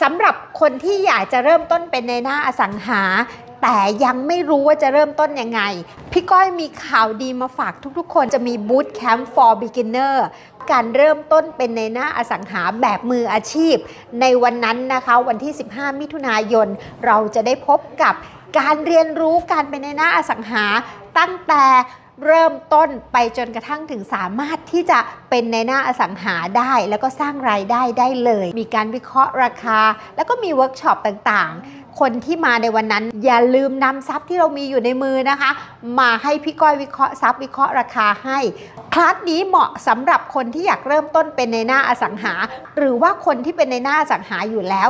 สำหรับคนที่อยากจะเริ่มต้นเป็นในหน้าอสังหา แต่ยังไม่รู้ว่าจะเริ่มต้นยังไง พี่ก้อยมีข่าวดีมาฝากทุกๆ คนจะมี Boot Camp for Beginner การเริ่มต้นเป็นในหน้าอสังหาแบบมืออาชีพ ในวันนั้นนะคะวันที่ 15 มิถุนายน เราจะได้พบกับการเรียนรู้การเป็นในหน้าอสังหาตั้งแต่ เริ่มต้นไปจนกระทั่งถึงสามารถที่จะเป็นในหน้าอสังหาได้ แล้วก็สร้างรายได้ได้เลย มีการวิเคราะห์ราคา แล้วก็มีเวิร์กช็อปต่างๆ คนที่มาในวันนั้น อย่าลืมนำทรัพย์ที่เรามีอยู่ในมือนะคะ มาให้พี่ก้อยวิเคราะห์ทรัพย์วิเคราะห์ราคาให้คลาสนี้เหมาะสำหรับคนที่อยากเริ่มต้นเป็นในหน้าอสังหา หรือว่าคนที่เป็นในหน้าอสังหาอยู่แล้ว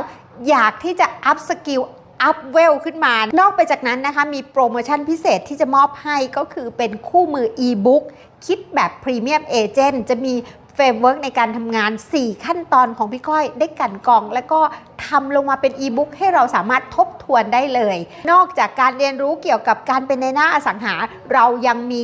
อยากที่จะอัพสกิล อัพเวลขึ้นมา นอกไปจากนั้นนะคะ มีโปรโมชั่นพิเศษที่จะมอบให้ก็คือเป็นคู่มือ e-book คิดแบบพรีเมียมเอเจนต์จะมีเฟรมเวิร์กในการทำงาน 4 ขั้นตอนของพี่ก้อยได้กลันกรอง แล้วก็ทำลงมาเป็นอีบุ๊กให้เราสามารถทบทวนได้เลย นอกจากการเรียนรู้เกี่ยวกับการเป็นในหน้าอสังหา เรายังมี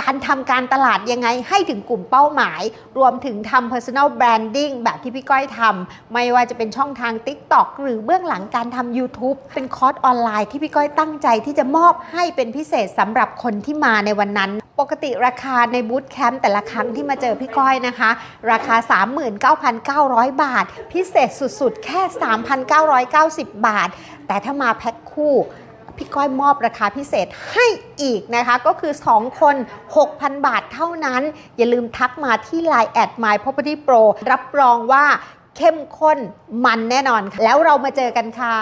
การทำการตลาดยังไงให้ถึงกลุ่มเป้าหมาย รวมถึงทำ personal branding แบบที่พี่ก้อยทำไม่ว่าจะเป็นช่องทาง TikTok หรือเบื้องหลังการทำ YouTube เป็นคอร์สออนไลน์ที่พี่ก้อยตั้งใจที่จะมอบให้เป็นพิเศษสำหรับคนที่มาในวันนั้น ปกติราคาในบูธแคมป์แต่ละครั้งที่มาเจอพี่ก้อยนะคะ ราคา 39,900 บาท พิเศษสุดๆ แค่ 3,990 บาท แต่ถ้ามาแพ็คคู่ พี่ก้อยมอบราคาพิเศษให้อีกนะคะ ก็คือ 2 คน 6,000 บาทเท่านั้น อย่าลืมทักมาที่ Line แอด My Property Pro รับรองว่าเข้มข้นมันแน่นอน แล้วเรามาเจอกันค่ะ